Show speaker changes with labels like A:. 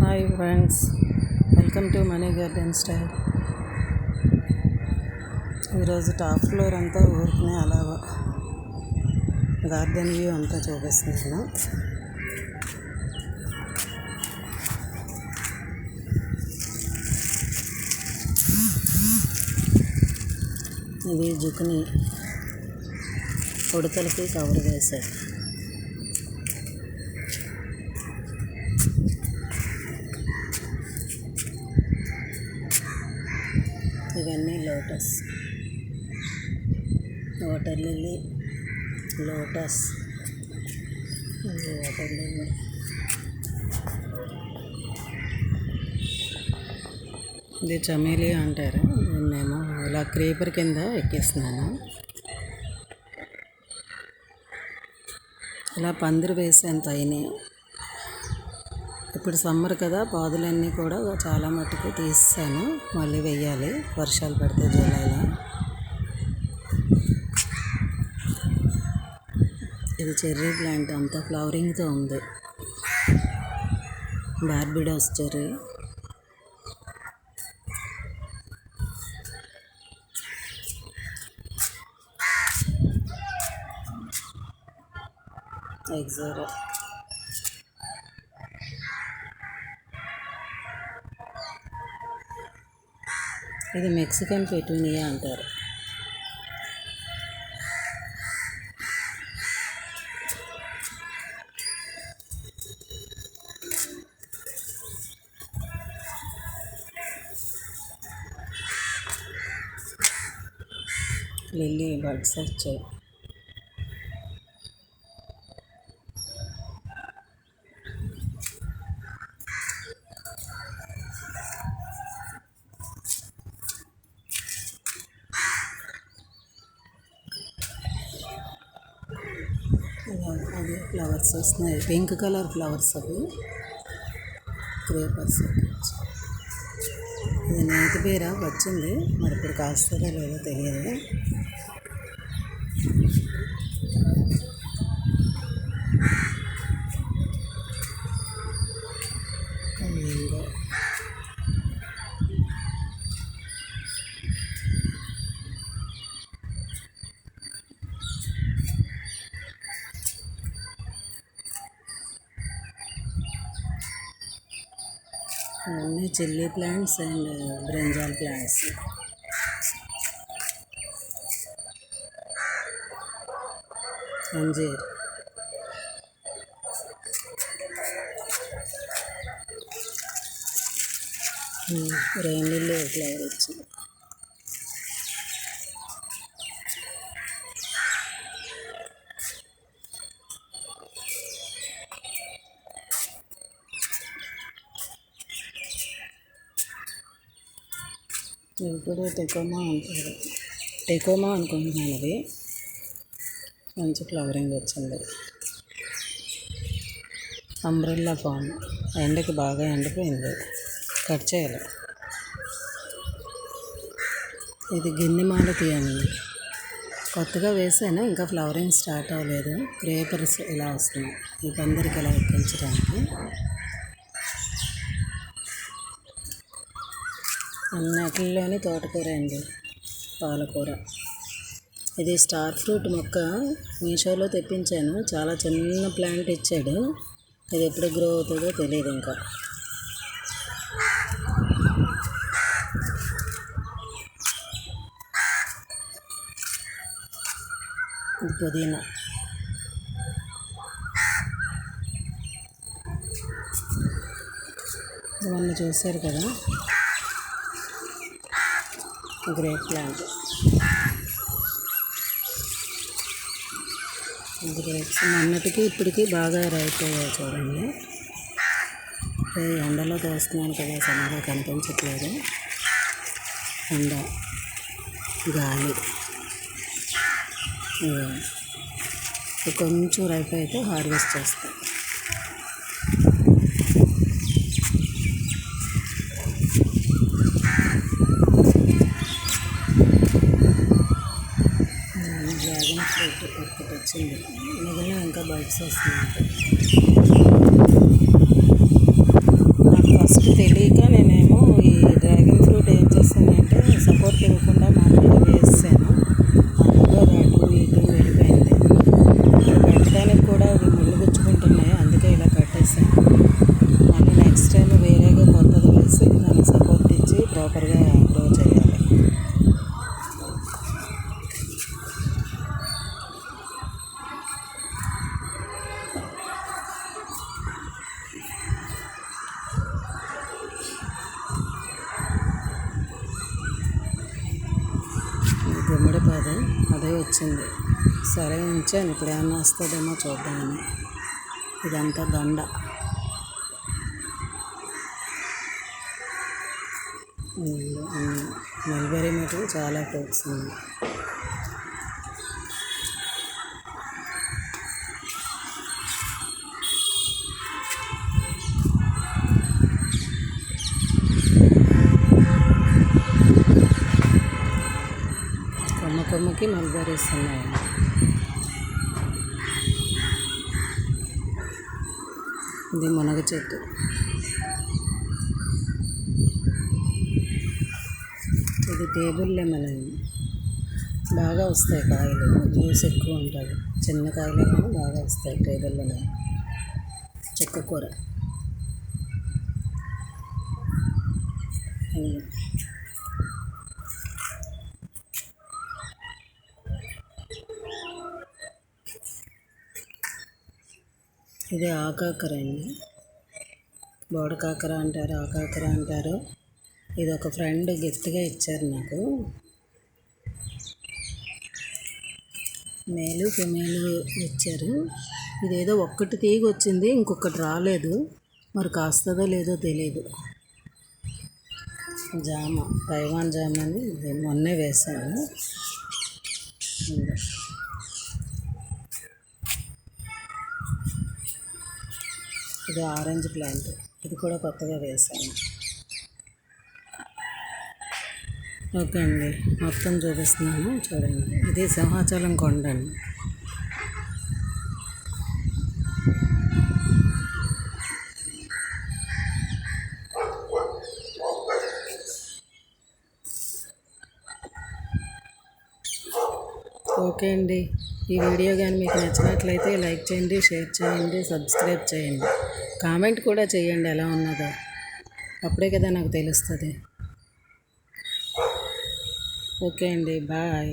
A: Hi friends welcome to money garden style ఈరోజు top floor అంతా ఊరుకునే అలా గార్డెన్ వ్యూ అంతా చూపిస్తున్నాను. ఇది జుకుని ఉడతలకి కవర్ వేశారు. ఇవన్నీ lotus. Water lily lotus. Water lily. ఇది చమేలి అంటారు. నేను ఇలా క్రీపర్ కింద ఎక్కిస్తున్నాను. ఇలా పందిరి వేసేంత అయినాయి ఇప్పుడు సమ్మర్ కదా పాదులన్నీ కూడా చాలా మట్టుకు తీస్తాను. మళ్ళీ వెయ్యాలి వర్షాలు పడితే జూలైలో. ఇది చెర్రీ ప్లాంట్ అంతా ఫ్లవరింగ్తో ఉంది. Barbados cherry. ఎగ్జారా. ఇది మెక్సికన్ పెటూనియా అంటారు. లిల్లీ బర్డ్స్ వచ్చాయి ఇలా అది ఫ్లవర్స్ వస్తున్నాయి. పింక్ కలర్ ఫ్లవర్స్ అవి. క్రేపర్స్. ఇది నేతి బీర వచ్చింది. మరి ఇప్పుడు కాస్తుందో లేదో తెలియదు. అన్నీ chilli plants and brinjal plants. అంజీర్. Rain lily flower వచ్చింది. ఇప్పుడు టెకోమా అంటారు టెకోమా అనుకుంటున్నాను అది. మంచి ఫ్లవరింగ్ వచ్చింది. Umbrella palm. ఎండకి బాగా ఎండిపోయింది. కట్ చేయాలి. ఇది గిన్నె మాలతి అని కొత్తగా వేసాను ఇంకా ఫ్లవరింగ్ స్టార్ట్ అవ్వలేదు. క్రేపర్స్ ఇలా వస్తున్నాయి. ఈ పందిరికి ఇలా ఎక్కించడానికి. అన్నిటిలోని తోటకూర అండి పాలకూర. ఇది స్టార్ ఫ్రూట్ మొక్క. మీషోలో తెప్పించాను. చాలా చిన్న ప్లాంట్ ఇచ్చాడు. ఇది ఎప్పుడు గ్రో అవుతుందో తెలియదు ఇంకా. పుదీనా. ఇవన్నీ చూశారు కదా. Grape plant. గ్రేప్స్ మొన్నటికి ఇప్పటికి బాగా రైట్ అయ్యాయి చూడండి ఎండలో తోస్తున్నాను కదా సన్నగా కనిపించట్లేదు. ఎండ గాలి. కొంచెం రైప్ అయితే హార్వెస్ట్ చేస్తాం వచ్చింది మిగిలిన ఇంకా బైక్స్ వస్తున్నాయి. నాకు ఫస్ట్ తెలియక పాద అదే వచ్చింది. సరే ఉంచాను ఇప్పుడు ఏమన్నా వస్తుందేమో చూద్దామని. ఇదంతా దండ. మల్బరీ మటుకు చాలా ఫ్రూట్స్ ఉన్నాయి. కొమ్మ కొమ్మకి ఇది మునగ చెట్టు. ఇది టేబుల్ లెమన్ అండి. బాగా వస్తాయి కాయలు. జ్యూస్ ఎక్కువ ఉంటుంది. చిన్న కాయలే కానీ బాగా వస్తాయి టేబుల్ లెమన్. చెక్క కూర. ఇది ఆకాకర అండి. బోడకాకర అంటారు ఆకాకర అంటారు. ఇది ఒక ఫ్రెండ్ గిఫ్ట్గా ఇచ్చారు నాకు. మేలు ఫిమేలు ఇచ్చారు. ఇదేదో ఒక్కటి తీగ వచ్చింది ఇంకొకటి రాలేదు. మరి కాస్తుందో లేదో తెలియదు జామ తైవాన్ జామ అని మొన్నే వేసాను ఇది ఆరెంజ్ ప్లాంట్. ఇది కూడా కొత్తగా వేసాను ఓకే అండి. మొత్తం చూపిస్తున్నాము చూడండి. ఇది సింహాచలం కొండ అండి ఓకే అండి. ఈ వీడియో కానీ మీకు నచ్చినట్లయితే లైక్ చేయండి షేర్ చేయండి సబ్స్క్రైబ్ చేయండి. కామెంట్ కూడా చేయండి ఎలా ఉన్నదో. అప్పుడే కదా నాకు తెలుస్తుంది. ఓకే అండి బాయ్.